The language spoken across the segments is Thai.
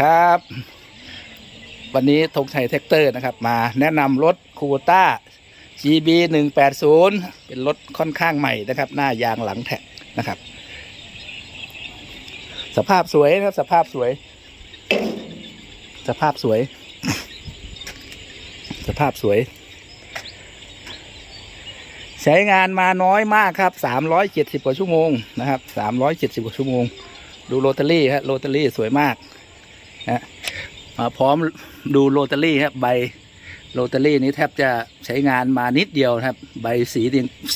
ครับ วันนี้ธงชัยแท็กเตอร์นะครับ มาแนะนำรถคูต้า GB 1 8 0เป็นรถค่อนข้างใหม่นะครับ หน้ายางหลังแท็กนะครับ สภาพสวยนะครับ สภาพสวย สภาพสวย สภาพสวย ใช้งานมาน้อยมากครับ 370 กว่าชั่วโมงนะครับ 370 กว่าชั่วโมง ดูโรตารี่ครับโรตารี่สวยมาก นะมาพร้อมดูโรตารี่ครับใบโรตารี่นี้แทบจะใช้งานมานิดเดียวครับ ใบสี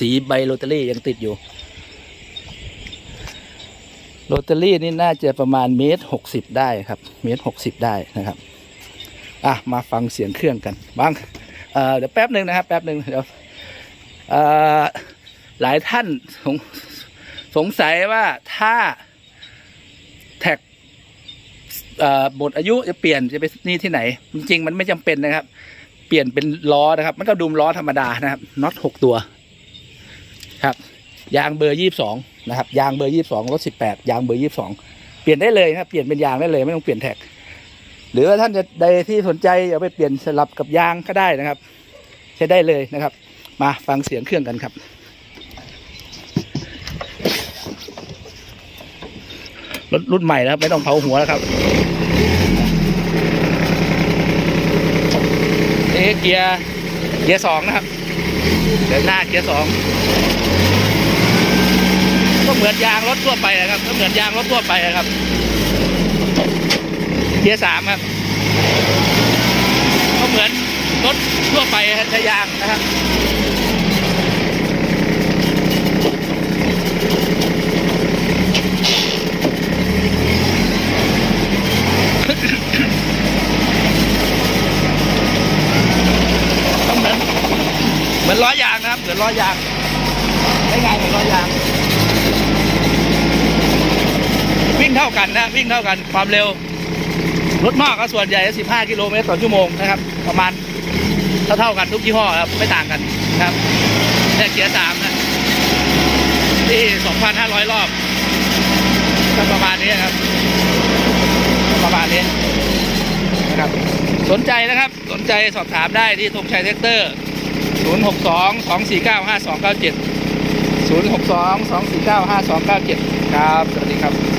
สีใบโรตารี่ยังติดอยู่โรตารี่นี่น่าจะประมาณเมตรหกสิบได้ครับเมตรหกสิบได้นะครับอะมาฟังเสียงเครื่องกันบ้างเอ่อเดี๋ยวแป๊บหนึ่งนะครับแป๊บหนึ่งเดี๋ยวเอ่อหลายท่านสงสงสัยว่าถ้าแท็ก เอ่อหมดอายุจะเปลี่ยนจะไปนี่ที่ไหน จริงๆมันไม่จำเป็นนะครับ เปลี่ยนเป็นล้อนะครับ มันก็ดุมล้อธรรมดานะครับน็อตหกตัว ครับ ยางเบอร์ยี่สองนะครับ ยางเบอร์ยี่สองรถสิบแปดยางเบอร์ยี่สองเปลี่ยนได้เลยนะครับเปลี่ยนเป็นยางได้เลยไม่ต้องเปลี่ยนแท็ก หรือว่าท่านจะใดที่สนใจเอาไปเปลี่ยนสลับกับยางก็ได้นะครับ ใช้ได้เลยนะครับ มาฟังเสียงเครื่องกันครับรถรุ่นใหม่นะครับ ไม่ต้องเผาหัวแล้วครับ นี่เกียร์เกียร์สองนะครับเดินหน้าเกียร์สองก็เหมือนยางรถทั่วไปนะครับ ก็เหมือนยางรถทั่วไปนะครับ เกียร์สามครับ ก็เหมือนรถทั่วไปใช้ยางนะครับ ก็เหมือนเหมือนล้อยางนะครับ เหมือน ล้อยางใช้งานเหมือนล้อยาง วิ่งเท่ากันนะ วิ่งเท่ากันความเร็ว รถมากก็ส่วนใหญ่15 กิโลเมตรต่อชั่วโมงนะครับ ประมาณเท่าเท่าๆกันทุกยี่ห้อครับไม่ต่างกันนะครับเนี่ยเกียร์สามนะที่ 2,500 รอบก็ประมาณนี้ครับก็ประมาณนี้นะครับ สนใจนะครับ สนใจสอบถามได้ที่ธงชัยแท็กเตอร์ 062 249 5297 062 249 5297 ครับ สวัสดีครับ